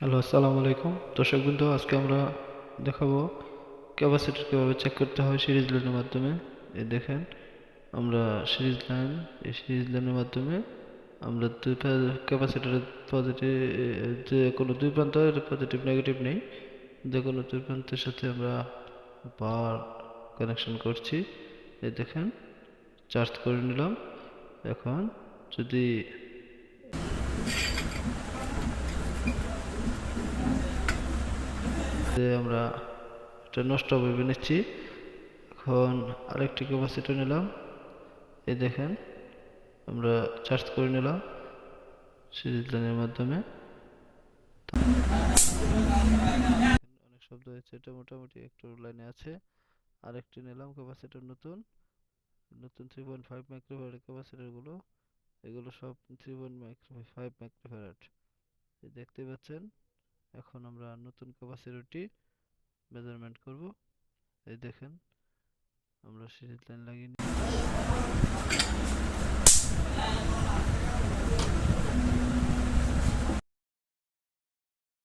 Hello, আসসালামু আলাইকুম। দর্শক বন্ধু, আজকে আমরা দেখাবো ক্যাপাসিটর কীভাবে চেক করতে হয় সিরিজ লাইনের মাধ্যমে। এই দেখেন, আমরা সিরিজ লাইন এই সিরিজ লাইনের মাধ্যমে আমরা দুই ক্যাপাসিটরের পজিটিভ যে কোনো দুই প্রান্ত পজিটিভ নেগেটিভ নেই। যে কোনো দুই প্রান্তের সাথে আমরা বার কানেকশন করছি। এই দেখেন চার্জ করে নিলাম। এখন যদি যে আমরা এটা নষ্ট ভেবে নিচ্ছি। এখন আরেকটি ক্যাপাসিটর নিলাম। এই দেখেন, আমরা চার্জ করে নিলাম সিরিজ লাইনের মাধ্যমে। অনেক শব্দ হয়েছে, এটা মোটামুটি একটু লাইনে আছে। আরেকটি নিলাম ক্যাপাসিটর নতুন। নতুন থ্রি পয়েন্ট ফাইভ মাইক্রোফ্যারাড ক্যাপাসিটরগুলো এগুলো সব three point micro five microfarad দেখতে পাচ্ছেন? এখন আমরা নতুন ক্যাপাসিটরটি মেজারমেন্ট করব। এই দেখেন আমরা সিরিজ লাইন লাগিয়ে